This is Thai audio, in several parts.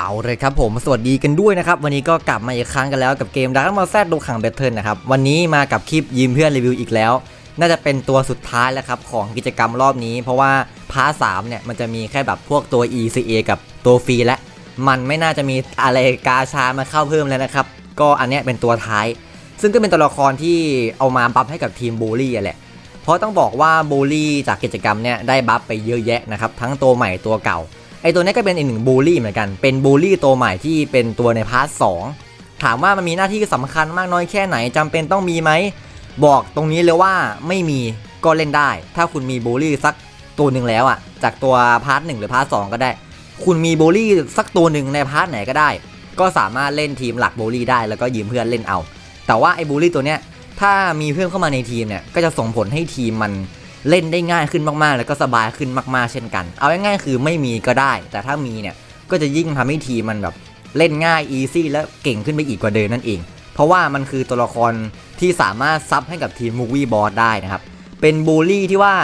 เอาเลยครับผมสวัสดีกันด้วยนะครับ วันนี้ก็กลับมาอีกครั้งกันแล้วกับเกมดักมาแซดดูขังเบทเทิลนะครับ วันนี้มากับคลิปยืมเพื่อนรีวิวอีกแล้ว น่าจะเป็นตัวสุดท้ายแล้วครับ ของกิจกรรมรอบนี้ เพราะว่าพาร์ทสามเนี่ยมันจะมีแค่แบบพวกตัว ECA กับตัวฟรีและ มันไม่น่าจะมีอะไรกาชามาเข้าเพิ่มแล้วนะครับ ก็อันเนี้ยเป็นตัวท้าย ซึ่งก็เป็นตัวละครที่เอามาบัฟให้กับทีมโบลี่แหละเพราะต้องบอกว่าโบลลี่จากกิจกรรมเนี่ยได้บัฟไปเยอะแยะนะครับทั้งตัวใหม่ตัวเก่า ไอตัวนี้ก็เป็นอีกหนึ่งบูลลี่เหมือนกัน เป็นบูลลี่ตัวใหม่ที่เป็นตัวในพาร์ทสองถามว่ามันมีหน้าที่สำคัญมากน้อยแค่ไหนจำเป็นต้องมีไหม บอกตรงนี้เลยว่าไม่มีก็เล่นได้ ถ้าคุณมีบูลลี่สักตัวหนึ่งแล้วอะจากตัวพาร์ทหนึ่งหรือพาร์ทสองก็ได้ คุณมีบูลลี่สักตัวหนึ่งในพาร์ทไหนก็ได้ ก็สามารถเล่นทีมหลักบูลลี่ได้แล้วก็ยืมเพื่อนเล่นเอา แต่ว่าไอ้บูลลี่ตัวเนี้ยถ้ามีเพื่อนเข้ามาในทีมเนี่ยก็จะส่งผลให้ทีมมัน เล่นได้ง่ายขึ้นมากๆ แล้วก็สบายขึ้นมากๆ เช่นกัน เอาง่ายๆคือไม่มีก็ได้ แต่ถ้ามีเนี่ยก็จะยิ่งทำให้ทีมมันแบบเล่นง่ายอีซี่และเก่งขึ้นไปอีกกว่าเดิมนั่นเอง เพราะว่ามันคือตัวละครที่สามารถซับให้กับทีมมูวี่บอสได้นะครับ เป็นบูลลี่ที่ว่า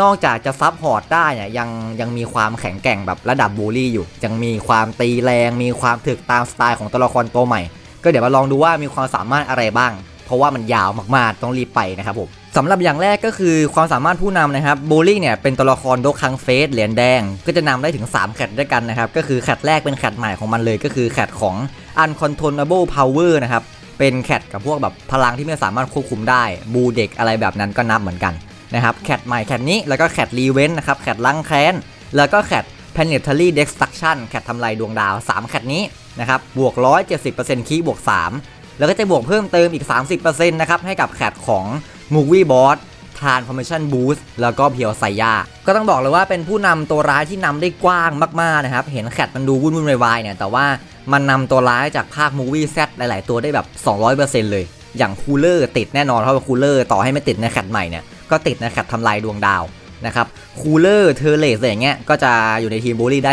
นอกจากจะซับพอร์ตได้เนี่ยยังยังมีความแข็งแกร่งแบบระดับบูลลี่อยู่ ยังมีความตีแรง มีความถึกตามสไตล์ของตัวละครตัวใหม่ ก็เดี๋ยวมาลองดูว่ามีความสามารถอะไรบ้าง เพราะว่ามันยาวมากๆ ต้องรีบไปนะครับผม สำหรับอย่างแรกก็คือความสามารถผู้นำนะครับโบลี่เนี่ยเป็นตัวละครโดคังเฟสเหรียญแดง ก็จะนำได้ถึง 3 แคตด้วยกันนะครับ ก็คือแคตแรกเป็นแคตใหม่ของมันเลยก็คือแคตของ uncontrollable power นะครับ เป็นแคตกับพวกแบบพลังที่ไม่สามารถควบคุมได้บูเด็กอะไรแบบนั้นก็นับเหมือนกันนะครับแคตใหม่แคตนี้แล้วก็แคตรีเวนนะครับแคตลังแค้นแล้วก็แคต planetary destruction แคตทำลายดวงดาว 3 แคตนี้นะครับบวก 170%คีย์บวก 3 แล้วก็จะบวกเพิ่มเติมอีก 30%นะครับให้กับแคตของ Movie Boss Transformation Boost แล้วก็เพียวไซยาก็ต้องบอกเลยว่าเป็นผู้นำตัวร้ายที่นำได้กว้างมากๆนะครับ เห็นแคตมันดูวุ่นวุ่นวายๆเนี่ย แต่ว่ามันนำตัวร้ายจากภาค Movie Z หลาย ๆ ตัวได้แบบ 200%เลย อย่างคูลเลอร์ติดแน่นอนเพราะว่าคูลเลอร์ต่อให้ไม่ติดในแคตใหม่เนี่ย ก็ติดในแคตทำลายดวงดาวนะครับคูลเลอร์เทอร์เลสอะไรอย่างเงี้ยก็จะอยู่ในทีมบูลลี่ได้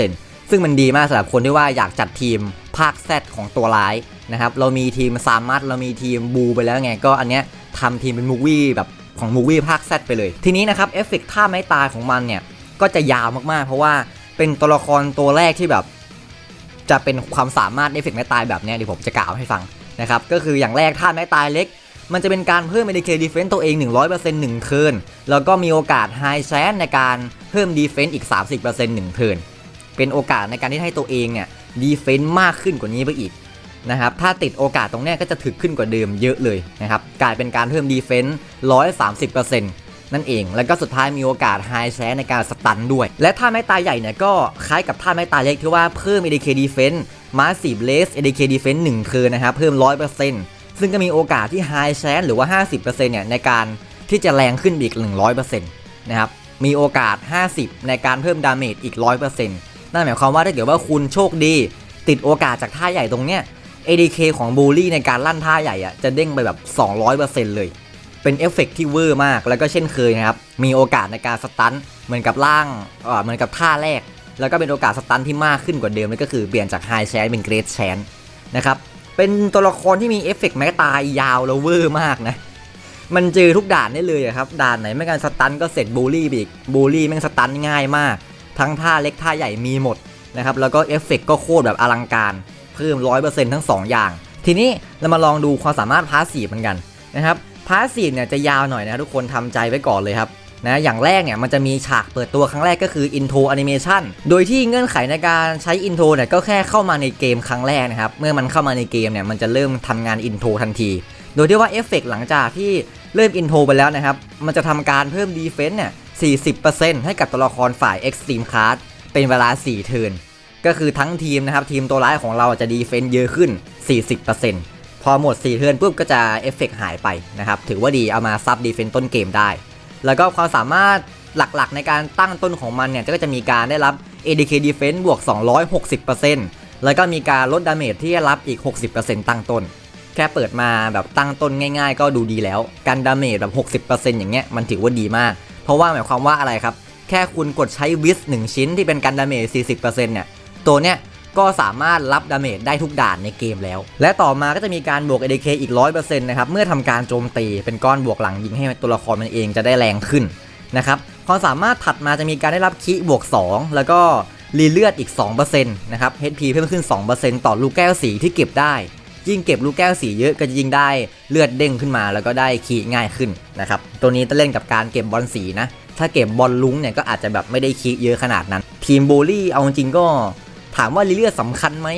200%ซึ่งมันดีมากสำหรับคนที่ว่าอยากจัดทีมภาค Z ของตัวร้ายนะครับเรามีทีมซามัตเรามีทีมบูไปแล้วไงก็อันเนี้ย ทำทีมเป็นมูวี่แบบของมูวี่ภาค Z ไปเลย ทีนี้นะครับเอฟเฟกท่าไม้ตายของมันเนี่ยก็จะยาวมากๆ เพราะว่าเป็นตัวละครตัวแรกที่แบบ จะเป็นความสามารถเอฟเฟกต์ไม้ตายแบบเนี้ยเดี๋ยวผมจะกล่าวให้ฟังนะครับก็คืออย่างแรกท่าไม้ตายเล็ก มันจะเป็นการเพิ่ม ADK Defense ตัวเอง 100% 1เทิร์นแล้วก็มีโอกาส High Chance ในการเพิ่ม Defense อีก 30% 1เทิร์นเป็นโอกาสในการที่ให้ตัวเองเนี่ย Defense มากขึ้นกว่านี้ไปอีก นะครับ ถ้าติดโอกาสตรงนี้ก็จะถึกขึ้นกว่าเดิมเยอะเลยนะครับ กลายเป็นการเพิ่ม Defense 130%นั่นเอง แล้วก็สุดท้ายมีโอกาส High Chance ในการสตันด้วย และท่าไม้ตายใหญ่เนี่ยก็คล้ายกับท่าไม้ตายเล็กที่ว่าเพิ่ม ADK Defense Massive Raise ADK Defense 1เทิร์นนะครับ เพิ่ม 100%ซึ่งก็มีโอกาสที่ High Chance หรือว่า 50%เนี่ยในการที่จะแรงขึ้นอีก 100%นะครับ มีโอกาส 50 ในการเพิ่มดาเมจอีก 100%นั่นหมายความว่าถ้าเกิดว่าคุณโชคดี ติดโอกาสจากท่าใหญ่ตรงเนี้ย ADK ของบูลลี่ในการลั่นท่าใหญ่อะจะเด้งไปแบบ 200%เลย เป็นเอฟเฟกต์ที่เวอร์มาก แล้วก็เช่นเคยนะครับ มีโอกาสในการสตันเหมือนกับล่างเหมือนกับท่าแรก แล้วก็เป็นโอกาสสตันที่มากขึ้นกว่าเดิมนั่นก็คือเปลี่ยนจากไฮแชนเป็นเกรดแชนนะครับ เป็นตัวละครที่มีเอฟเฟกต์แม้ตายยาวแล้วเวอร์มากนะ มันเจอทุกด่านได้เลยอะครับ ด่านไหนไม่การสตันก็เสร็จบูลลี่ไปอีก บูลลี่แม่งสตันง่ายมาก ทั้งท่าเล็กท่าใหญ่มีหมดนะครับ แล้วก็เอฟเฟกต์ก็โคตรแบบอลังการ พิ่ม 100%ทั้ง 2 อย่าง ทีนี้เรามาลองดูความสามารถพาสซีฟเหมือนกันนะครับพาสซีฟเนี่ยจะยาวหน่อยนะทุกคนทำใจไว้ก่อนเลยครับนะอย่างแรกเนี่ยมันจะมีฉากเปิดตัวครั้งแรกก็คือ intro animation โดยที่เงื่อนไขในการใช้ intro เนี่ยก็แค่เข้ามาในเกมครั้งแรกนะครับเมื่อมันเข้ามาในเกมเนี่ยมันจะเริ่มทำงาน intro ทันที โดยที่ว่าเอฟเฟกต์หลังจากที่เริ่ม intro ไปแล้วนะครับมันจะทำการเพิ่ม defense เนี่ย40%ให้กับตัวละครฝ่าย extreme card เป็นเวลา 4 เทิร์น ก็คือทั้งทีมนะครับ ทีมตัวร้ายของเราจะดีเฟนต์เยอะขึ้น 40%พอหมด 4 เทิร์นปุ๊บก็จะเอฟเฟกหายไปนะครับ ถือว่าดีเอามาซับดีเฟนต์ต้นเกมได้ แล้วก็ความสามารถหลักๆ ในการตั้งต้นของมันเนี่ย ก็จะมีการได้รับ ADK Defense บวก 260%แล้วก็มีการลดดาเมจที่ได้รับอีก 60%ตั้งต้น แค่เปิดมาแบบตั้งต้นง่ายๆ ก็ดูดีแล้ว การดาเมจแบบ 60%อย่างเงี้ยมันถือว่าดีมาก เพราะว่าหมายความว่าอะไรครับ แค่คุณกดใช้วิส1ชิ้นที่เป็นการดาเมจ 40%เนี่ย ตัวเนี้ยก็สามารถรับดาเมจได้ทุกด่านในเกมแล้ว และต่อมาก็จะมีการบวก ADK อีก 100%นะครับ เมื่อทำการโจมตีเป็นก้อนบวกหลังยิงให้ตัวละครมันเองจะได้แรงขึ้นนะครับ ความสามารถถัดมาจะมีการได้รับคิบวก 2 แล้วก็รีเลือดอีก 2%นะครับ HP เพิ่มขึ้น 2%ต่อลูกแก้วสีที่เก็บได้ ยิ่งเก็บลูกแก้วสีเยอะก็จะยิ่งได้เลือดเด้งขึ้นมาแล้วก็ได้คีง่ายขึ้นนะครับ ตัวนี้ต้องเล่นกับการเก็บบอลสีนะ ถ้าเก็บบอลลุ้งเนี่ยก็อาจจะแบบไม่ได้คีเยอะขนาดนั้น ทีมโบลี่เอาจริงก็ ถามว่ารีเลือดสำคัญไหม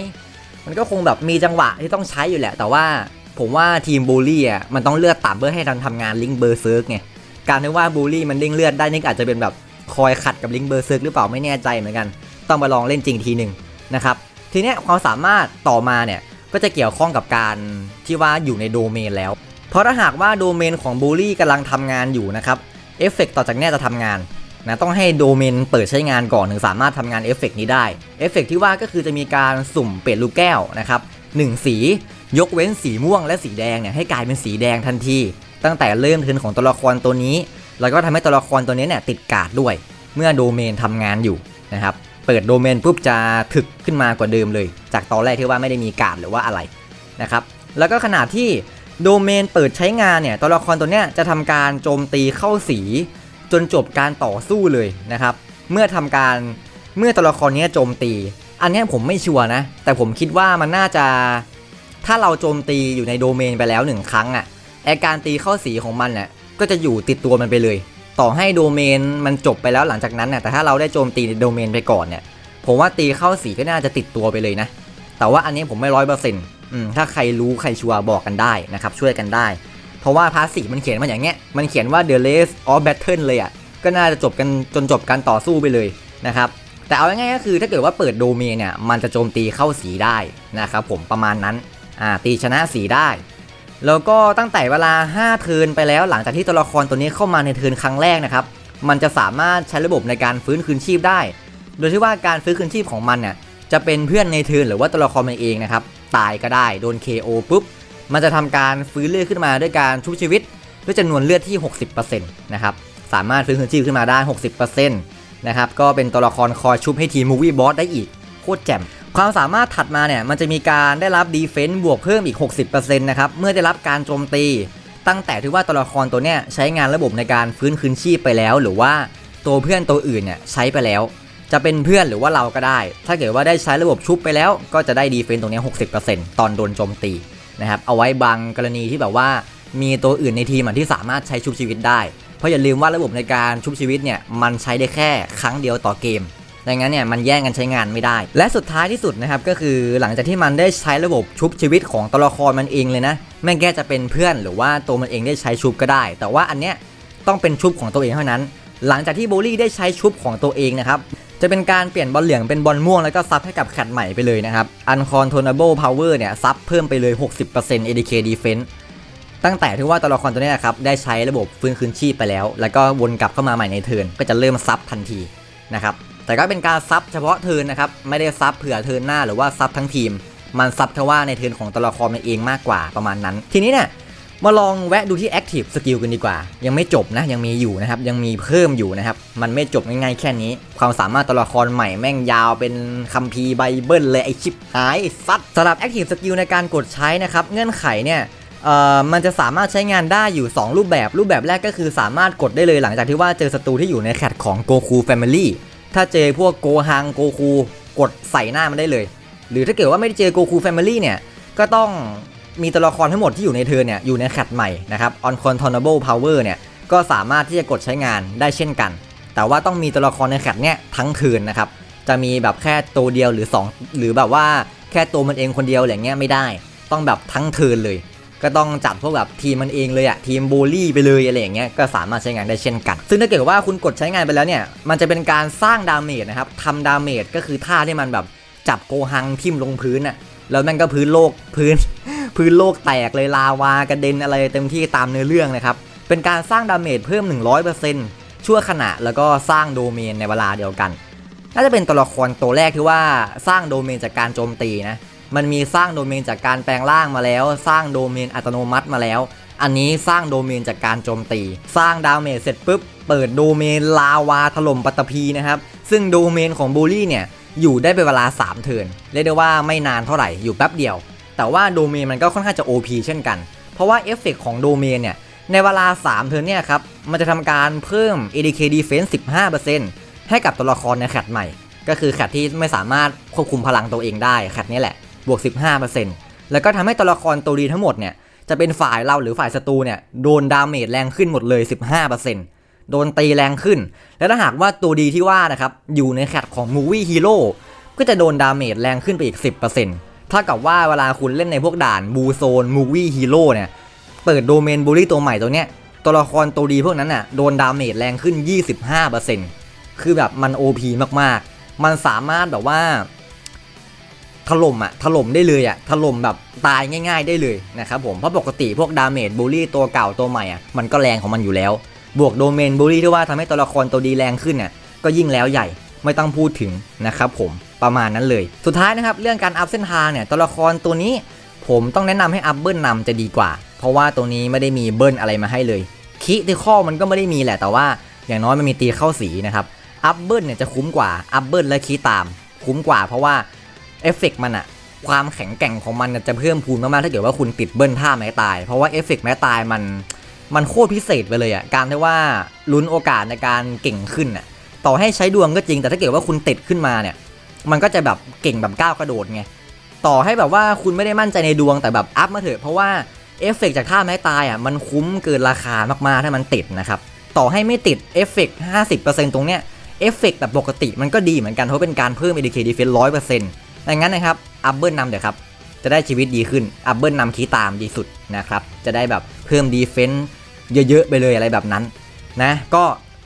มันก็คงแบบมีจังหวะที่ต้องใช้อยู่แหละ แต่ว่าผมว่าทีมบูลลี่อะมันต้องเลือดต่ำเพื่อให้ทันทำงานลิงเบอร์เซิร์กไง การที่ว่าบูลลี่มันเด้งเลือดได้นี่อาจจะเป็นแบบคอยขัดกับลิงเบอร์เซิร์กหรือเปล่าไม่แน่ใจเหมือนกัน ต้องมาลองเล่นจริงทีหนึ่งนะครับ ทีเนี้ยความสามารถต่อมาเนี่ยก็จะเกี่ยวข้องกับการที่ว่าอยู่ในโดเมนแล้ว เพราะถ้าหากว่าโดเมนของบูลลี่กำลังทำงานอยู่นะครับ เอฟเฟกต่อจากเนี้ยจะทำงาน นะต้องให้โดเมนเปิดใช้งานก่อนถึงสามารถทำงานเอฟเฟกนี้ได้เอฟเฟกที่ว่าก็คือจะมีการสุ่มเปลี่ยนลูกแก้วนะครับหนึ่งสียกเว้นสีม่วงและสีแดงเนี่ยให้กลายเป็นสีแดงทันที ตั้งแต่เริ่มเทินของตัวละครตัวนี้ แล้วก็ทำให้ตัวละครตัวนี้เนี่ยติดการ์ดด้วย เมื่อโดเมนทำงานอยู่นะครับเปิดโดเมนปุ๊บจะถึกขึ้นมากว่าเดิมเลย จากตอนแรกที่ว่าไม่ได้มีการ์ดหรือว่าอะไรนะครับแล้วก็ขนาดที่โดเมนเปิดใช้งานเนี่ยตัวละครตัวเนี้ยจะทำการโจมตีเข้าสี จนจบการต่อสู้เลยนะครับ เมื่อทำการเมื่อตัวละครนี้โจมตี อันนี้ผมไม่ชัวร์นะ แต่ผมคิดว่ามันน่าจะ ถ้าเราโจมตีอยู่ในโดเมนไปแล้วหนึ่งครั้งอะ่ะไอการตีเข้าสีของมันน่ะก็จะอยู่ติดตัวมันไปเลย ต่อให้โดเมนมันจบไปแล้วหลังจากนั้นน่ะแต่ถ้าเราได้โจมตีในโดเมนไปก่อนเนี่ยผมว่าตีเข้าสีก็น่าจะติดตัวไปเลยนะ แต่ว่าอันนี้ผมไม่ร้อยเปอร์เซ็นต์ถ้าใครรู้ใครชัวร์บอกกันได้นะครับ ช่วยกันได้ เพราะว่าพาสซีฟมันเขียนมาอย่างเงี้ย มันเขียนว่า the race of battle เลยอะ่ะ ก็น่าจะจบกันจนจบการต่อสู้ไปเลยนะครับ แต่เอาง่ายๆก็คือถ้าเกิดว่าเปิดโดเมนเนี่ย มันจะโจมตีเข้าสีได้นะครับผมประมาณนั้น อ่า ตีชนะสีได้ แล้วก็ตั้งแต่เวลา 5 เทินไปแล้วหลังจากที่ตัวละครตัวนี้เข้ามาในเทินครั้งแรกนะครับ มันจะสามารถใช้ระบบในการฟื้นคืนชีพได้ โดยที่ว่าการฟื้นคืนชีพของมันเนี่ยจะเป็นเพื่อนในเทินหรือว่าตัวละครมันเองนะครับ ตายก็ได้ โดน KO ปุ๊บ มันจะทำการฟื้นเลือดขึ้นมาด้วยการชุบชีวิต ด้วยจำนวนเลือดที่ 60%นะครับสามารถฟื้นคืนชีพขึ้นมาได้ 60%นะครับก็เป็นตัวละครคอยชุบให้ทีมมูวี่บอสได้อีกโคตรแจ่มความสามารถถัดมาเนี่ยมันจะมีการได้รับดีเฟนซ์บวกเพิ่มอีก 60%นะครับเมื่อได้รับการโจมตี ตั้งแต่ที่ว่าตัวละครตัวเนี้ยใช้งานระบบในการฟื้นคืนชีพไปแล้ว หรือว่าตัวเพื่อนตัวอื่นเนี่ยใช้ไปแล้ว จะเป็นเพื่อนหรือว่าเราก็ได้ ถ้าเกิดว่าได้ใช้ระบบชุบไปแล้ว ก็จะได้ดีเฟนซ์ตรงนี้ 60%ตอนโดนโจมตี นะครับเอาไว้บางกรณีที่แบบว่ามีตัวอื่นในทีมที่สามารถใช้ชุบชีวิตได้ เพราะอย่าลืมว่าระบบในการชุบชีวิตเนี่ยมันใช้ได้แค่ครั้งเดียวต่อเกมดังนั้นเนี่ยมันแย่งกันใช้งานไม่ได้ และสุดท้ายที่สุดนะครับก็คือหลังจากที่มันได้ใช้ระบบชุบชีวิตของตัวละครมันเองเลยนะแม่แค่จะเป็นเพื่อนหรือว่าตัวมันเองได้ใช้ชุบก็ได้ แต่ว่าอันเนี้ยต้องเป็นชุบของตัวเองเท่านั้น หลังจากที่โบลี่ได้ใช้ชุบของตัวเองนะครับ จะเป็นการเปลี่ยนบอลเหลืองเป็นบอลม่วงแล้วก็ซับให้กับแคทใหม่ไปเลยนะครับ Uncontrollable Power เนี่ยซับเพิ่มไปเลย 60% ADK Defense ตั้งแต่ที่ว่าตัวละครตัวนี้ยครับได้ใช้ระบบฟื้นคืนชีพไปแล้ว แล้วก็วนกลับเข้ามาใหม่ในเทิร์นก็จะเริ่มซับทันทีนะครับแต่ก็เป็นการซับเฉพาะเทิร์นนะครับไม่ได้ซับเผื่อเทิร์นหน้าหรือว่าซับทั้งทีม มันซับแค่ว่าในเทิร์นของตัวละครมันเองมากกว่าประมาณนั้น ทีนี้เนี่ย มาลองแวะดูที่ Active Skill กันดีกว่า ยังไม่จบนะ ยังมีอยู่นะครับ ยังมีเพิ่มอยู่นะครับ มันไม่จบง่ายๆแค่นี้ ความสามารถตัวละครใหม่แม่งยาวเป็นคัมภีร์ไบเบิลเลยไอชิปหายซัดสำหรับ Active Skill ในการกดใช้นะครับ เงื่อนไขเนี่ยเอ่อมันจะสามารถใช้งานได้อยู่ 2 รูปแบบ รูปแบบแรกก็คือสามารถกดได้เลยหลังจากที่ว่าเจอศัตรูที่อยู่ในแคทของ Goku Family ถ้าเจอพวกโกฮังโกคูกดใส่หน้ามันได้เลย หรือถ้าเกิดว่าไม่ได้เจอ Goku Family เนี่ยก็ต้อง มีตัวละครทั้งหมดที่อยู่ในเทิร์นเนี่ยอยู่ในแคตใหม่นะครับ Uncontrollable Power เนี่ยก็สามารถที่จะกดใช้งานได้เช่นกัน แต่ว่าต้องมีตัวละครในแคตเนี่ยทั้งเทิร์นนะครับ จะมีแบบแค่ตัวเดียวหรือ 2 หรือแบบว่าแค่ตัวมันเองคนเดียวอย่างเงี้ยไม่ได้ ต้องแบบทั้งเทิร์นเลย ก็ต้องจัดพวกแบบทีมมันเองเลยอะทีมโบลี่ไปเลยอะไรอย่างเงี้ยก็สามารถใช้งานได้เช่นกัน ซึ่งถ้าเกิดว่าคุณกดใช้งานไปแล้วเนี่ยมันจะเป็นการสร้างดาเมจนะครับทำดาเมจก็คือท่าที่มันแบบจับโกหังทิ่มลงพื้นอะแล้วแม่งก็พื้นโลกพื้น พื้นโลกแตกเลยลาวากระเด็นอะไรเต็มที่ตามเนื้อเรื่องนะครับ เป็นการสร้างดาเมจเพิ่ม 100%ชั่วขณะแล้วก็สร้างโดเมนในเวลาเดียวกัน น่าจะเป็นตัวละครตัวแรกที่ว่าสร้างโดเมนจากการโจมตีนะ มันมีสร้างโดเมนจากการแปลงร่างมาแล้ว สร้างโดเมนอัตโนมัติมาแล้ว อันนี้สร้างโดเมนจากการโจมตี สร้างดาเมจเสร็จปุ๊บ เปิดโดเมนลาวาถล่มปัตตภีนะครับ ซึ่งโดเมนของบูลลี่เนี่ยอยู่ได้เป็นเวลา 3 เทิร์นเรียกได้ว่าไม่นานเท่าไหร่อยู่แป๊บเดียว แต่ว่าโดเมนมันก็ค่อนข้างจะ OP เช่นกัน เพราะว่าเอฟเฟกของโดเมนเนี่ย ในเวลา 3 เทิร์นเนี่ยครับ มันจะทำการเพิ่ม ADK Defense 15%ให้กับตัวละครในแคตใหม่ ก็คือแคทที่ไม่สามารถควบคุมพลังตัวเองได้แคทนี้แหละบวก 15%แล้วก็ทำให้ตัวละครตัวดีทั้งหมดเนี่ยจะเป็นฝ่ายเราหรือฝ่ายศัตรูเนี่ยโดนดาเมจแรงขึ้นหมดเลย 15%โดนตีแรงขึ้น แล้วถ้าหากว่าตัวดีที่ว่านะครับ อยู่ในแคทของ Movie Hero ก็จะโดนดาเมจแรงขึ้นไปอีก 10% ถ้ากับว่าเวลาคุณเล่นในพวกด่านบูโซน Movie Hero เนี่ย เปิดโดเมนบูลลี่ตัวใหม่ตัวเนี้ย ตัวละครตัวดีพวกนั้นน่ะโดนดาเมจแรงขึ้น 25%คือแบบมัน OP มากๆ มันสามารถแบบว่า ถล่มอะถล่มได้เลยอะถล่มแบบตายง่าย ๆ ได้เลยนะครับผม เพราะปกติพวกดาเมจบูลลี่ตัวเก่าตัวใหม่อะมันก็แรงของมันอยู่แล้ว บวกโดเมนบูลลี่ที่ว่าทำให้ตัวละครตัวดีแรงขึ้นน่ะก็ยิ่งแล้วใหญ่ไม่ต้องพูดถึงนะครับผม ประมาณนั้นเลย สุดท้ายนะครับเรื่องการอัพเส้นทางเนี่ยตัวละครตัวนี้ ผมต้องแนะนำให้อัพเบิลนำจะดีกว่า เพราะว่าตัวนี้ไม่ได้มีเบิลอะไรมาให้เลยคิที่ข้อมันก็ไม่ได้มีแหละแต่ว่า อย่างน้อยมันมีตีเข้าสีนะครับอัพเบิลเนี่ยจะคุ้มกว่าอัพเบิลและคีตาม คุ้มกว่าเพราะว่าเอฟเฟกมันอะความแข็งแกร่งของมันจะเพิ่มพูนมากๆถ้าเกิดว่าคุณติดเบิลท่าไม้ตาย เพราะว่าเอฟเฟกไม้ตายมันมันโคตรพิเศษไปเลยอะการที่ว่าลุ้นโอกาสในการเก่งขึ้นอะต่อให้ใช้ดวงก็จริงแต่ถ้าเกิดว่าคุณติดขึ้นมาเนี่ย มันก็จะแบบเก่งแบบก้าวกระโดดไง ต่อให้แบบว่าคุณไม่ได้มั่นใจในดวงแต่แบบอัพมาเถอะ เพราะว่าเอฟเฟกต์จากท่าไม้ตายอะมันคุ้มเกินราคามากๆ ถ้ามันติดนะครับ ต่อให้ไม่ติดเอฟเฟกต์50%ตรงเนี้ยเอฟเฟกต์แบบปกติมันก็ดีเหมือนกัน เพราะเป็นการเพิ่ม ADK Defense 100%ดังนั้นนะครับอัพเบิลนำเดี๋ยวครับ จะได้ชีวิตดีขึ้นอัพเบิลนำคีตามดีสุดนะครับ จะได้แบบเพิ่มดีเฟนส์เยอะๆไปเลยอะไรแบบนั้นนะ ก็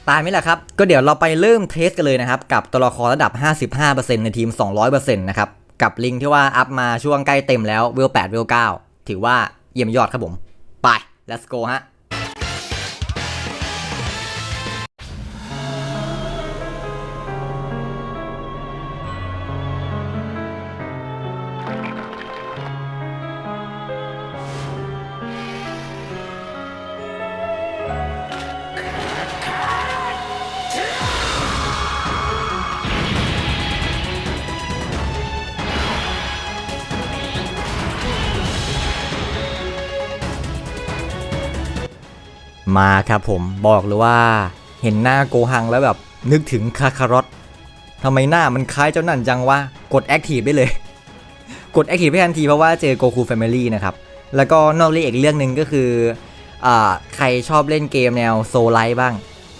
ตายไหมล่ะครับ ก็เดี๋ยวเราไปเริ่มเทสกันเลยนะครับ กับตัวละครระดับ 55%ในทีม 200%นะครับ กับลิงที่ว่าอัพมาช่วงใกล้เต็มแล้วเวล8เวล9ถือว่าเยี่ยมยอดครับผม ไป let's go ฮะ มาครับผมบอกเลยว่าเห็นหน้าโกหังแล้วแบบนึกถึงคาคารอตทำไมหน้ามันคล้ายเจ้านั่นจังวะกดแอคทีฟได้เลย กดแอคทีฟให้ทันทีเพราะว่าเจอโกคูแฟมิลี่นะครับ แล้วก็นอกเรื่องอีกเรื่องหนึ่งก็คืออใครชอบเล่นเกมแนวโซลไลท์บ้าง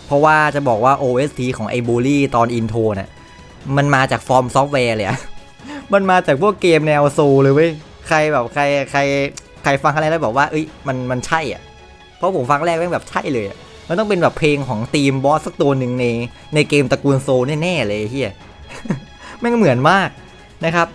เพราะว่าจะบอกว่า OST ของไอ้บูลี่ตอนอินโทรน่ะมันมาจากฟอร์มซอฟต์แวร์เลยอะมันมาจากพวกเกมแนวโซลเลยเว้ย ใครแบบใครใครใครฟังอะไรแล้วบอกว่าเอ้ยมันมันใช่อะ เพราะผมฟังแรกแม่งแบบใช่เลยมันต้องเป็นแบบเพลงของทีมบอสสักตัวหนึ่งในในเกมตระกูลโซแน่ๆเลยเฮียแม่งเหมือนมากนะครับ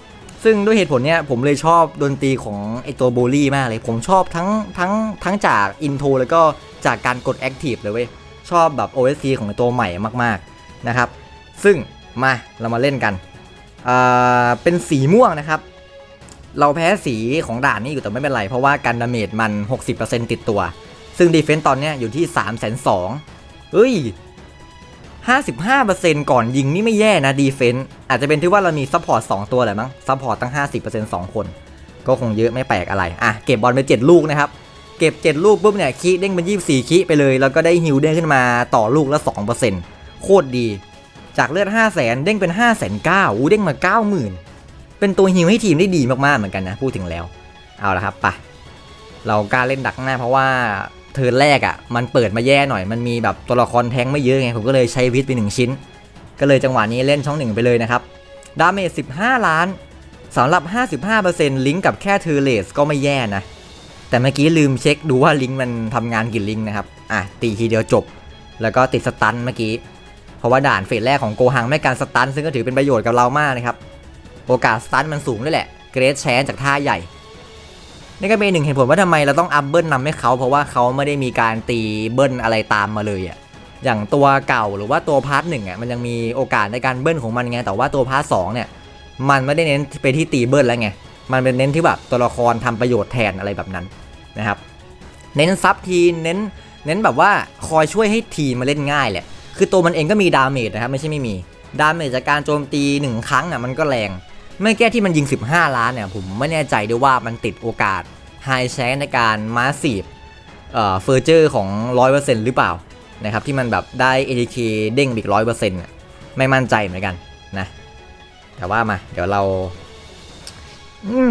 ซึ่งด้วยเหตุผลเนี้ยผมเลยชอบดนตรีของไอตัวโบลี่มากเลย ผมชอบทั้งทั้งทั้งจากอินโทรแล้วก็จากการกดแอคทีฟเลยเว้ย ชอบแบบ OST ของไอตัวใหม่มากๆนะครับ ซึ่งมาเรามาเล่นกันอ่าเป็นสีม่วงนะครับ เราแพ้สีของด่านนี้อยู่แต่ไม่เป็นไร เพราะว่าการดาเมจมัน 60%ติดตัว ซึ่งดีเฟนต์ตอนนี้อยู่ที่ 3 2 0 0 0เฮ้ย 55%ก่อนยิงนี่ไม่แย่นะดีเฟนต์อาจจะเป็นที่ว่าเรามีซัพพอร์ต2ตัวแหละมั้งซัพพอร์ตตั้ง 50% 2 คน ก็คงเยอะไม่แปลกอะไร อะ เก็บบอลไป 7 ลูกนะครับ เก็บ 7 ลูกปุ๊บเนี่ยคีเด้งเป็น 24คีไปเลย แล้วก็ได้ฮิวเด้งขึ้นมาต่อลูกละ 2%โคตรดี จากเลือด 5 0 0 0 0 0 เด้งเป็น 5 9 0 0 0อู้เด้งมา 90,000 เป็นตัวฮิวให้ทีมได้ดีมากๆเหมือนกันนะพูดถึงแล้ว เอาละครับไปเรากล้าเล่นดักหน้าเพราะว่า เทิร์นแรกอะ่ะมันเปิดมาแย่หน่อยมันมีแบบตัวละครแทงไม่เยอะไงผมก็เลยใช้วิทไปหนึ่งชิ้น ก็เลยจังหวะนี้เล่นช่องหนึ่งไปเลยนะครับดาเมจ15 ล้านสำหรับ 55%ลิงก์กับแค่เทอร์เลสก็ไม่แย่นะ แต่เมื่อกี้ลืมเช็คดูว่าลิงก์มันทำงานกี่ลิงก์นะครับ อะ ตีทีเดียวจบ แล้วก็ติดสตันเมื่อกี้ เพราะว่าด่านเฟสแรกของโกหังไม่การสตันซึ่งก็ถือเป็นประโยชน์กับเรามากนะครับ โอกาสสตันมันสูงด้วยแหละ เกรดแชนจากท่าใหญ่ นี่ก็เป็นหนึ่งเหตุผลว่าทำไมเราต้องอัพเบิลนำให้เขาเพราะว่าเขาไม่ได้มีการตีเบิลอะไรตามมาเลยอะ่ะอย่างตัวเก่าหรือว่าตัวพาร์ทหนึ่งอะมันยังมีโอกาสในการเบิลของมันไงแต่ว่าตัวพาร์ทสองเนี่ยมันไม่ได้เน้นไปที่ตีเบิลแล้วไงมันเป็นเน้นที่แบบตัวละครทำประโยชน์แทนอะไรแบบนั้นนะครับ เน้นซับทีเน้นเน้นแบบว่าคอยช่วยให้ทีมมาเล่นง่ายแหละคือตัวมันเองก็มีดาเมจนะครับไม่ใช่ไม่มีดาเมจจากการโจมตีหนึ่งครั้งอะมันก็แรง ไม่แก้ที่มันยิง 15 ล้านเนี่ยผมไม่แน่ใจด้วยว่ามันติดโอกาสไฮแชนในการมาสซีฟเอ่อเฟอร์เจอร์ของ 100%หรือเปล่านะครับที่มันแบบได้ ATK เด้งอีก100%น่ะไม่มั่นใจเหมือนกันนะ แต่ว่ามา เดี๋ยวเรา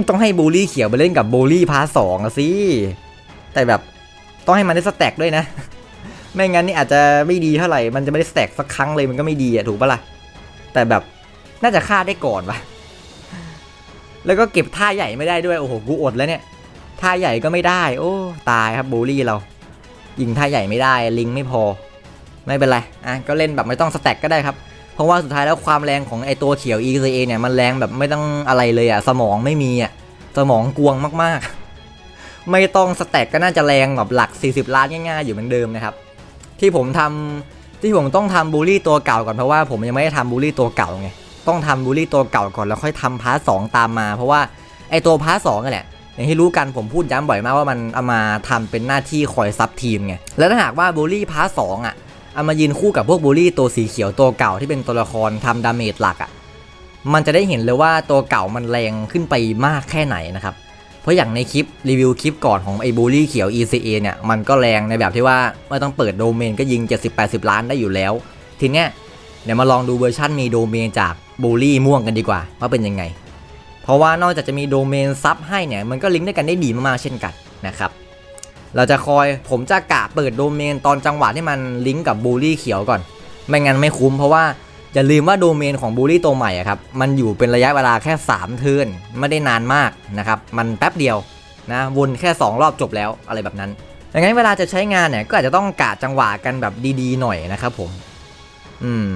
ต้องให้บูลี่เขียวไปเล่นกับบูลี่พาร์ทสองสิ แต่แบบต้องให้มันได้สแต็กด้วยนะ ไม่งั้นนี่อาจจะไม่ดีเท่าไหร่ มันจะไม่ได้สแต็กสักครั้งเลยมันก็ไม่ดีอะถูกปะล่ะ แต่แบบน่าจะฆ่าได้ก่อนวะ แล้วก็เก็บท่าใหญ่ไม่ได้ด้วยโอ้โหกูอดแล้วเนี่ยท่าใหญ่ก็ไม่ได้ โอ้ตายครับบูลลี่เรา ยิงท่าใหญ่ไม่ได้ลิงไม่พอ ไม่เป็นไรอะก็เล่นแบบไม่ต้องสแต็กก็ได้ครับเพราะว่าสุดท้ายแล้วความแรงของไอตัวเขียว ECA เนี่ยมันแรงแบบไม่ต้องอะไรเลยอะสมองไม่มีอะสมองกวงมากๆ ไม่ต้องสแต็กก็น่าจะแรงแบบหลัก 40 ล้านง่ายๆ อยู่เหมือนเดิมนะครับ ที่ผมทำที่ผมต้องทำบูลลี่ตัวเก่าก่อนเพราะว่าผมยังไม่ได้ทำบูลลี่ตัวเก่าไง ต้องทำบูลลี่ตัวเก่าก่อนแล้วค่อยทำพาร์ทสองตามมา เพราะว่าไอตัวพาร์ทสองนั่นแหละอย่างที่รู้กันผมพูดย้ำบ่อยมากว่ามันเอามาทำเป็นหน้าที่คอยซับทีมไงแล้วถ้าหากว่าบูลลี่พาร์ทสองอะเอามายืนคู่กับพวกบูลลี่ตัวสีเขียวตัวเก่าที่เป็นตัวละครทำดาเมจหลักอะมันจะได้เห็นเลยว่าตัวเก่ามันแรงขึ้นไปมากแค่ไหนนะครับเพราะอย่างในคลิปรีวิวคลิปก่อนของไอ้บูลลี่เขียว ECA เนี่ยมันก็แรงในแบบที่ว่าไม่ต้องเปิดโดเมนก็ยิง 70-80 ล้านได้อยู่แล้ว ทีเนี้ยเดี๋ยวมาลองดูเวอร์ชันมีโดเมนจาก บูลลี่ม่วงกันดีกว่า ว่าเป็นยังไง เพราะว่านอกจากจะมีโดเมนซับให้เนี่ย มันก็ลิงก์ด้วยกันได้ดีมากๆเช่นกันนะครับ เราจะคอยผมจะกะเปิดโดเมนตอนจังหวะที่มันลิงก์กับบูลลี่เขียวก่อน ไม่งั้นไม่คุ้มเพราะว่าอย่าลืมว่าโดเมนของบูลลี่ตัวใหม่อะครับ มันอยู่เป็นระยะเวลาแค่ 3 เทิร์นไม่ได้นานมากนะครับ มันแป๊บเดียวนะวนแค่ 2 รอบจบแล้วอะไรแบบนั้นดังนั้นเวลาจะใช้งานเนี่ยก็อาจจะต้องกะจังหวะกันแบบดีๆหน่อยนะครับผม อืม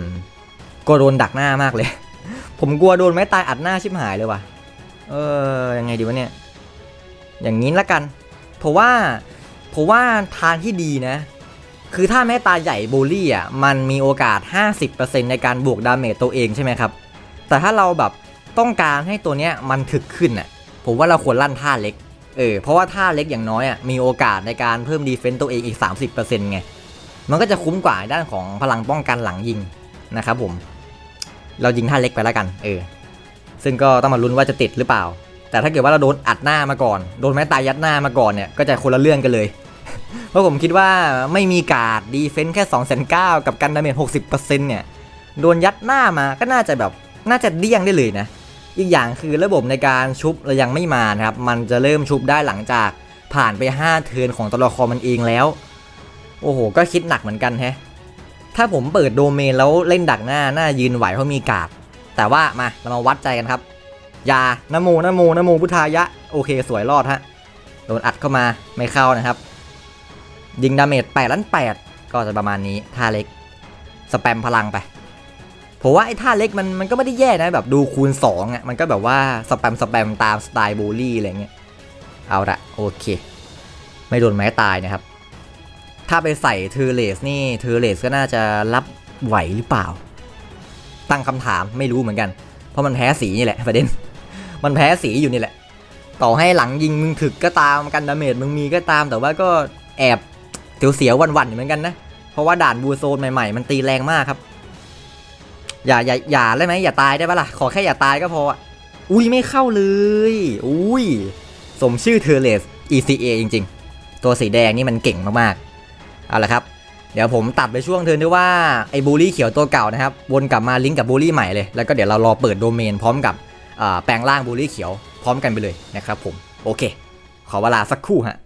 กลัวโดนดักหน้ามากเลย ผมกลัวโดนไม้ตายอัดหน้าชิบหายเลยว่ะ เออ ยังไงดีวะเนี่ย อย่างนี้ละกัน เพราะว่าผมว่าทางที่ดีนะ คือถ้าแม้ตาใหญ่โบลลี่อะ มันมีโอกาส 50%ในการบวกดาเมจตัวเองใช่ไหมครับ แต่ถ้าเราแบบต้องการให้ตัวเนี้ยมันถึกขึ้นอะ ผมว่าเราควรลั่นท่าเล็ก เออ เพราะว่าท่าเล็กอย่างน้อยอะ มีโอกาสในการเพิ่มดีเฟนต์ตัวเองอีก 30%ไง มันก็จะคุ้มกว่าด้านของพลังป้องกันหลังยิงนะครับผม เรายิงท่าเล็กไปแล้วกัน เออ ซึ่งก็ต้องมาลุ้นว่าจะติดหรือเปล่า แต่ถ้าเกิดว่าเราโดนอัดหน้ามาก่อน โดนแม้ตายยัดหน้ามาก่อนเนี่ย ก็จะคนละเรื่องกันเลย เพราะผมคิดว่าไม่มีการ์ดดีเฟนส์แค่2 9 0 0 0กับกันดาเมจ60%เนี่ย โดนยัดหน้ามาก็น่าจะแบบ น่าจะเดี้ยงได้เลยนะ อีกอย่างคือระบบในการชุบเรายังไม่มานะครับ มันจะเริ่มชุบได้หลังจากผ่านไป 5 เทิร์นของตัวละครมันเองแล้ว โอ้โห ก็คิดหนักเหมือนกันแฮะ ถ้าผมเปิดโดเมนแล้วเล่นดักหน้าหน่ายืนไหวเพราะมีกาดแต่ว่ามาเรามาวัดใจกันครับยานโมนโมนโมพุทธายะ โอเคสวยรอดฮะโดนอัดเข้ามาไม่เข้านะครับ ยิงดาเมจ8ล้าน8 ก็จะประมาณนี้ท่าเล็ก สแปมพลังไปผมว่าไอ้ท่าเล็กมันมันก็ไม่ได้แย่นะแบบดูคูณ2อะมันก็แบบว่าสแปมสแปมตามสไตล์บูลลี่อะไรเงี้ยเอาละโอเค ไม่โดนไม้ตายนะครับ ถ้าไปใส่เทอร์เลสนี่เทอร์เลสก็น่าจะรับไหวหรือเปล่า ตั้งคำถามไม่รู้เหมือนกัน เพราะมันแพ้สีนี่แหละประเด็น มันแพ้สีอยู่นี่แหละ ต่อให้หลังยิงมึงถึกก็ตามกันดาเมจมึงมีก็ตาม แต่ว่าก็แอบเสียวๆวันๆอยู่เหมือนกันนะ เพราะว่าด่านบูโซนใหม่ๆ มันตีแรงมากครับ อย่าอย่าอย่าได้ไหมอย่าตายได้ปะล่ะ ขอแค่อย่าตายก็พออุ้ยไม่เข้าเลย อุ้ย สมชื่อเทอร์เลส ECA จริง ๆ ตัวสีแดงนี่มันเก่งมากๆ เอาละครับ เดี๋ยวผมตัดไปช่วงเทิร์นที่ว่าไอ้บูลลี่เขียวตัวเก่านะครับ วนกลับมาลิงก์กับบูลลี่ใหม่เลย แล้วก็เดี๋ยวเรารอเปิดโดเมนพร้อมกับแปลงร่างบูลลี่เขียวพร้อมกันไปเลยนะครับผม โอเค ขอเวลาสักครู่ฮะ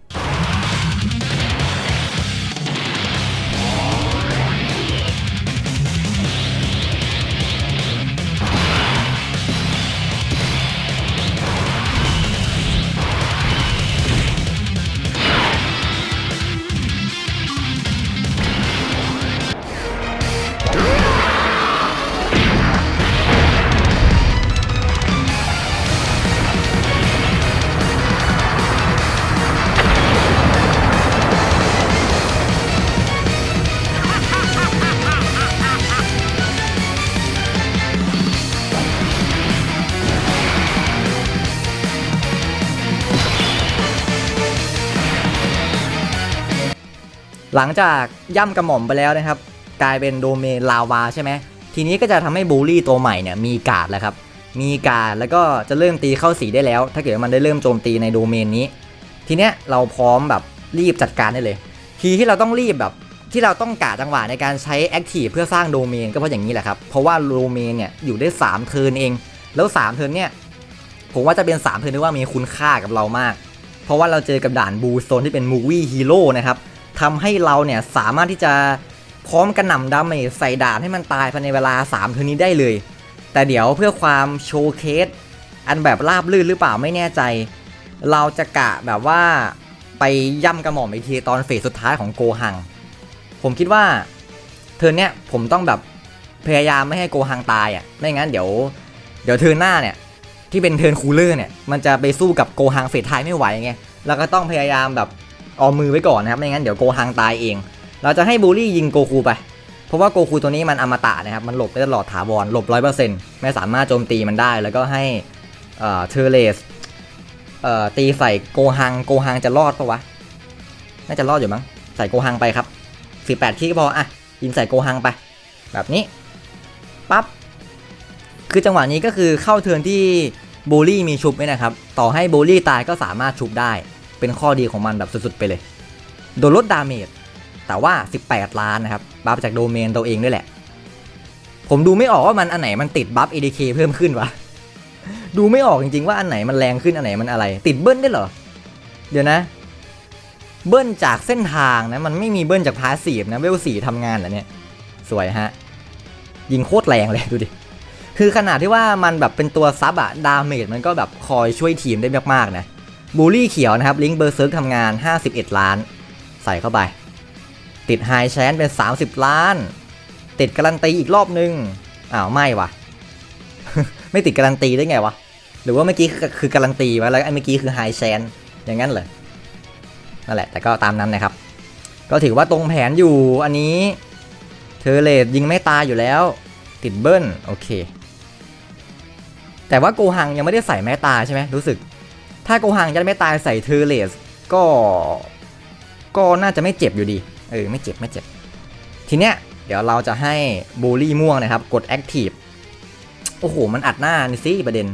หลังจากย่ำกระหม่อมไปแล้วนะครับ กลายเป็นโดเมนลาวาใช่ไหมทีนี้ก็จะทำให้บูลลี่ตัวใหม่เนี่ยมีกาดแล้วครับ มีกาดแล้วก็จะเริ่มตีเข้าสีได้แล้ว ถ้าเกิดมันได้เริ่มโจมตีในโดเมนนี้ ทีเนี้ยเราพร้อมแบบรีบจัดการได้เลย ทีที่เราต้องรีบแบบที่เราต้องกะจังหวะในการใช้แอคทีฟเพื่อสร้างโดเมนก็เพราะอย่างนี้แหละครับ เพราะว่าโดเมนเนี่ยอยู่ได้ 3 เทิร์นเอง แล้ว 3 เทิร์นเนี่ยผมว่าจะเป็น 3 เทิร์นที่ว่ามีคุณค่ากับเรามาก เพราะว่าเราเจอกับด่านบูโซนที่เป็นมูวี่ฮีโร่นะครับ ทำให้เราเนี่ยสามารถที่จะพร้อมกระหน่ำดาเมจใส่ด่านให้มันตายภายในเวลา3เทิร์นนี้ได้เลย แต่เดี๋ยวเพื่อความโชว์เคส อันแบบราบลื่นหรือเปล่าไม่แน่ใจ เราจะกะแบบว่าไปย่ำกระหม่อมอีกทีตอนเฟสสุดท้ายของโกหัง ผมคิดว่าเทินเนี้ยผมต้องแบบพยายามไม่ให้โกหังตายอะ ไม่งั้นเดี๋ยว เดี๋ยวเทิร์นหน้าเนี่ย ที่เป็นเทิร์นคูลเลอร์เนี่ย มันจะไปสู้กับโกหังเฟสท้ายไม่ไหวไงเราก็ต้องพยายามแบบ เอามือไว้ก่อนนะครับ ไม่งั้นเดี๋ยวโกหังตายเอง เราจะให้บูลลี่ยิงโกคูไป เพราะว่าโกคูตัวนี้มันอมตะนะครับ มันหลบได้ตลอดถาวร หลบร้อยเปอร์เซ็นต์ไม่สามารถโจมตีมันได้ แล้วก็ให้เอ่อเทเลสเอ่อตีใส่โกฮัง โกฮังจะรอดปะวะ น่าจะรอดอยู่มั้ง ใส่โกฮังไปครับ18คีก็พออะ ยิงใส่โกฮังไป แบบนี้ ปั๊บ คือจังหวะนี้ก็คือเข้าเทิร์นที่โบลี่มีชุบไหมนะครับ ต่อให้โบลี่ตายก็สามารถชุบได้ เป็นข้อดีของมันแบบสุดๆไปเลย โดนลดดาเมจแต่ว่า 18 ล้านนะครับ บัฟจากโดเมนตัวเองด้วยแหละ ผมดูไม่ออกว่ามันอันไหนมันติดบัฟ ADK เพิ่มขึ้นวะ ดูไม่ออกจริงๆว่าอันไหนมันแรงขึ้นอันไหนมันอะไร ติดเบิ้ลได้เหรอ เดี๋ยวนะ เบิ้ลจากเส้นทางนะ มันไม่มีเบิ้ลจากพาสีฟนะ เวลสี่ทำงานเหรอเนี่ย สวยฮะ ยิงโคตรแรงเลยดูดิ คือขนาดที่ว่ามันแบบเป็นตัวซับอะดาเมจมันก็แบบคอยช่วยทีมได้มากๆนะ บูลลี่เขียวนะครับ ลิงก์เบอร์เซิร์กทำงาน 51 ล้าน ใส่เข้าไป ติดไฮแชนเป็น 30 ล้าน ติดการันตีอีกรอบนึง อ้าว ไม่วะ ไม่ติดการันตีได้ไงวะ หรือว่าเมื่อกี้คือการันตีไว้แล้วไอ้เมื่อกี้คือไฮแชนอย่างนั้นเหรอ นั่นแหละ แต่ก็ตามนั้นนะครับ ก็ถือว่าตรงแผนอยู่ อันนี้เทอเลดยิงไม่ตายอยู่แล้ว ติดเบิ้ล โอเค แต่ว่าโกหังยังไม่ได้ใส่แม่ตาใช่ไหมรู้สึก ถ้าโกหังยังไม่ตายใส่เทอร์เลสก็ก็น่าจะไม่เจ็บอยู่ดี เออ ไม่เจ็บไม่เจ็บ ทีเนี้ย เดี๋ยวเราจะให้บูลลี่ม่วงนะครับ กด Active โอ้โห มันอัดหน้านี่สิประเด็น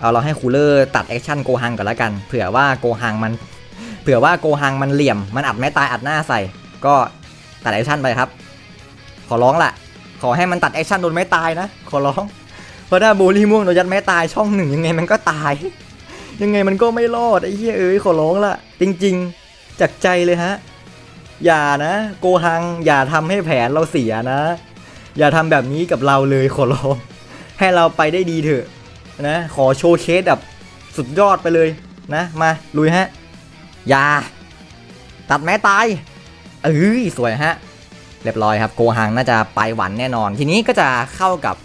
เอาเราให้คูลเลอร์ตัดแอคชั่นโกหังก่อนละกัน เผื่อว่าโกหังมัน เผื่อว่าโกหังมันเหลี่ยม มันอัดแม่ตายอัดหน้าใส่ ก็ตัดแอคชั่นไปครับ ขอร้องละขอให้มันตัดแอคชั่นโดนไม่ตายนะ ขอร้อง เพราะถ้าบูลลี่ม่วงโดนยัดไม่ตายช่องหนึ่งยังไงมันก็ตาย ยังไงมันก็ไม่รอดไอ้เหี้ยเอ้ยขอร้องละจริงๆจากใจเลยฮะ อย่านะ โกหัง อย่าทำให้แผนเราเสียนะ อย่าทำแบบนี้กับเราเลยขอร้อง ให้เราไปได้ดีเถอะนะ ขอโชว์เคสแบบสุดยอดไปเลยนะ มาลุยฮะ อย่า ตัดแม้ตายเอ้ยสวยฮะ เรียบร้อยครับ โกหังน่าจะไปหวันแน่นอน ทีนี้ก็จะเข้ากับ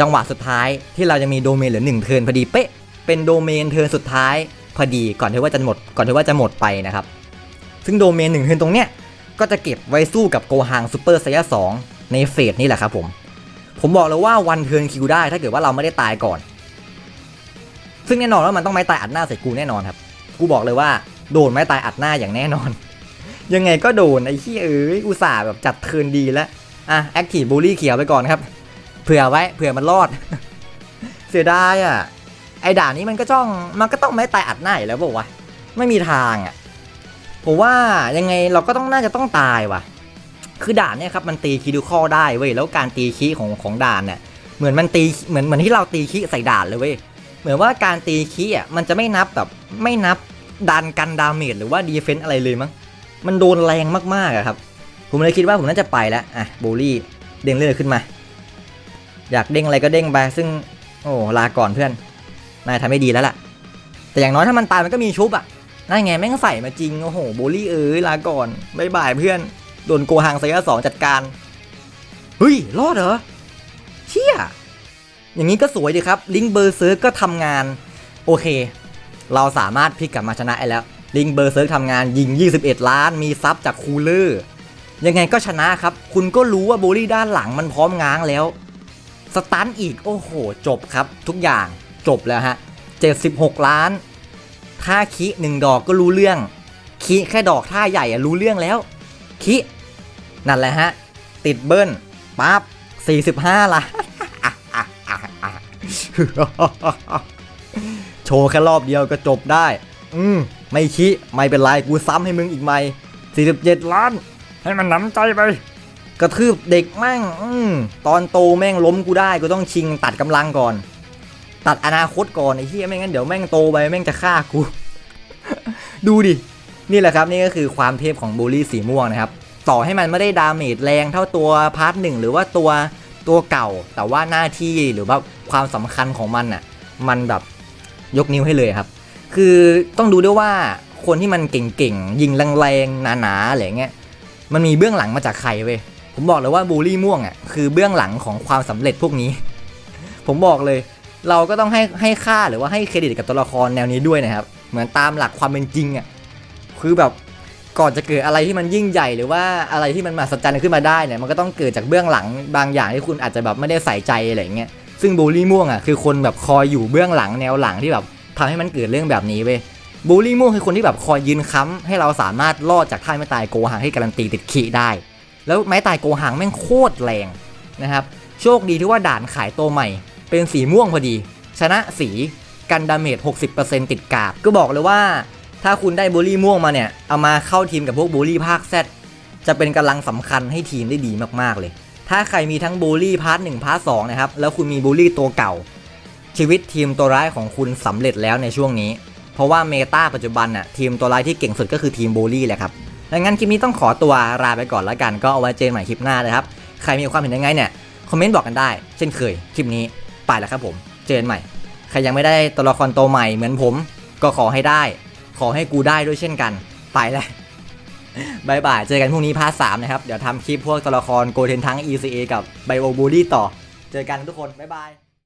จังหวะสุดท้ายที่เราจะมีโดเมนเหลือหนึ่งเทินพอดีเป๊ะ เป็นโดเมนเทิร์นสุดท้ายพอดีก่อนที่ว่าจะหมดก่อนที่ว่าจะหมดไปนะครับ ซึ่งโดเมนหนึ่งเทิร์นตรงเนี้ยก็จะเก็บไว้สู้กับโกหังซูเปอร์ไซย่าสองในเฟสนี่แหละครับผม ผมบอกเลยว่าวันเทิร์นคิวได้ถ้าเกิดว่าเราไม่ได้ตายก่อน ซึ่งแน่นอนว่ามันต้องไม้ตายอัดหน้าใส่กูแน่นอนครับ กูบอกเลยว่าโดนไม้ตายอัดหน้าอย่างแน่นอน ยังไงก็โดนไอ้ขี้เอ้ยอุตส่าห์แบบจัดเทิร์นดีแล้วอะแอคทีฟบูลลี่เขียวไปก่อนครับ เผื่อไว้เผื่อมันรอด เสียดายอะ ไอ้ด่านนี้มันก็จ้องมันก็ต้องไม่ตายอัดหน้าอยู่แล้วบอกว่าไม่มีทางอะผมว่ายังไงเราก็ต้องน่าจะต้องตายว่ะ คือด่านเนี่ยครับมันตีคีดูข้อได้เว้ยแล้วการตีคีของของด่านเนี่ยเหมือนมันตีเหมือนเหมือนที่เราตีคีใส่ด่านเลยเว้ยเหมือนว่าการตีคีอะมันจะไม่นับแบบไม่นับดันกันดาเมจหรือว่าดีเฟนต์อะไรเลยมั้งมันโดนแรงมากๆอะครับ ผมเลยคิดว่าผมน่าจะไปแล้วอะโบลี่เด้งเรื่อยขึ้นมา อยากเด้งอะไรก็เด้งไปซึ่งโอ้ลาก่อนเพื่อน นายทำไม่ดีแล้วล่ะ แต่อย่างน้อยถ้ามันตายมันก็มีชุบอะนั่นไงแม่งใส่มาจริง โอ้โหโบลี่เอ้ยลาก่อนบายบายเพื่อน โดนโกหังไซย่าสองจัดการ เฮ้ย รอดเหรอ เชี่ย อย่างนี้ก็สวยดีครับ ลิงเบอร์เซิร์กก็ทำงาน โอเค เราสามารถพลิกกลับมาชนะได้แล้ว ลิงเบอร์เซิร์กทำงานยิง 21 ล้าน มีซับจากคูลเลอร์ ยังไงก็ชนะครับ คุณก็รู้ว่าโบลี่ด้านหลังมันพร้อมง้างแล้ว สตันอีก โอ้โห จบครับ ทุกอย่าง จบแล้วฮะ 76 ล้าน ถ้าคิหนึ่งดอกก็รู้เรื่อง คิแค่ดอกท่าใหญ่อะรู้เรื่องแล้ว คินั่นแหละฮะ ติดเบิ้ลปั๊บ45 ล้าน โชว์แค่รอบเดียวก็จบได้ อืม ไม่คิไม่เป็นไรกูซ้ำให้มึงอีกไหม47 ล้าน ให้มันหนำใจไปกระทืบเด็กแม่งอมตอนโตแม่งล้มกูได้ กูต้องชิงตัดกำลังก่อน ตัดอนาคตก่อนไอ้เหี้ยไม่งั้นเดี๋ยวแม่งโตไปแม่งจะฆ่ากู ดูดิ นี่แหละครับนี่ก็คือความเทพของบูลลี่สีม่วงนะครับ ต่อให้มันไม่ได้ดาเมจแรงเท่าตัวพาร์ทหนึ่งหรือว่าตัวตัวเก่า แต่ว่าหน้าที่หรือว่าความสำคัญของมันอะ มันแบบยกนิ้วให้เลยครับ คือต้องดูด้วยว่าคนที่มันเก่งๆ ยิงแรงๆหนาๆอะไรเงี้ย มันมีเบื้องหลังมาจากใครเว้ย ผมบอกเลยว่าบูลลี่ม่วงอะคือเบื้องหลังของความสำเร็จพวกนี้ ผมบอกเลย เราก็ต้องให้ให้ค่าหรือว่าให้เครดิตกับตัวละครแนวนี้ด้วยนะครับ เหมือนตามหลักความเป็นจริงอะคือแบบก่อนจะเกิดอะไรที่มันยิ่งใหญ่หรือว่าอะไรที่มันมหัศจรรย์ขึ้นมาได้เนี่ยมันก็ต้องเกิดจากเบื้องหลังบางอย่างที่คุณอาจจะแบบไม่ได้ใส่ใจอะไรเงี้ยซึ่งบูลลี่ม่วงอะคือคนแบบคอยอยู่เบื้องหลังแนวหลังที่แบบทำให้มันเกิดเรื่องแบบนี้เว้ยบูลลี่ม่วงคือคนที่แบบคอยยืนค้ำให้เราสามารถรอดจากท่าไม้ตายโกหังให้การันตีติดขีได้ แล้วไม้ตายโกหังแม่งโคตรแรงนะครับโชคดีที่ว่าด่านขายตัวใหม่ เป็นสีม่วงพอดี ชนะสีกันดาเมจ 60%ติดกาบ ก็บอกเลยว่า ถ้าคุณได้บูลี่ม่วงมาเนี่ย เอามาเข้าทีมกับพวกบูลี่ภาค Z จะเป็นกำลังสำคัญให้ทีมได้ดีมากๆเลย ถ้าใครมีทั้งบูลี่พาร์ทหนึ่งพาร์ทสองนะครับ แล้วคุณมีบูลี่ตัวเก่า ชีวิตทีมตัวร้ายของคุณสำเร็จแล้วในช่วงนี้ เพราะว่าเมตาปัจจุบันน่ะทีมตัวร้ายที่เก่งสุดก็คือทีมบูลี่แหละครับดังนั้นคลิปนี้ต้องขอตัวลาไปก่อนแล้วกัน ก็เอาไว้เจอกันใหม่คลิปหน้านะครับ ใครมีความเห็นยังไงเนี่ย คอมเมนต์บอกกันได้ เช่นเคย คลิปนี้ ไปแล้วครับผม เจอกันใหม่ ใครยังไม่ได้ตัวละครตัวใหม่เหมือนผม ก็ขอให้ได้ ขอให้กูได้ด้วยเช่นกัน ไปแล้วบายบาย เจอกันพรุ่งนี้พาร์ทสามนะครับ เดี๋ยวทำคลิปพวกตัวละครโกเทนทั้ง ECA กับไบโอบูดี้ต่อ เจอกันทุกคน บ๊ายบาย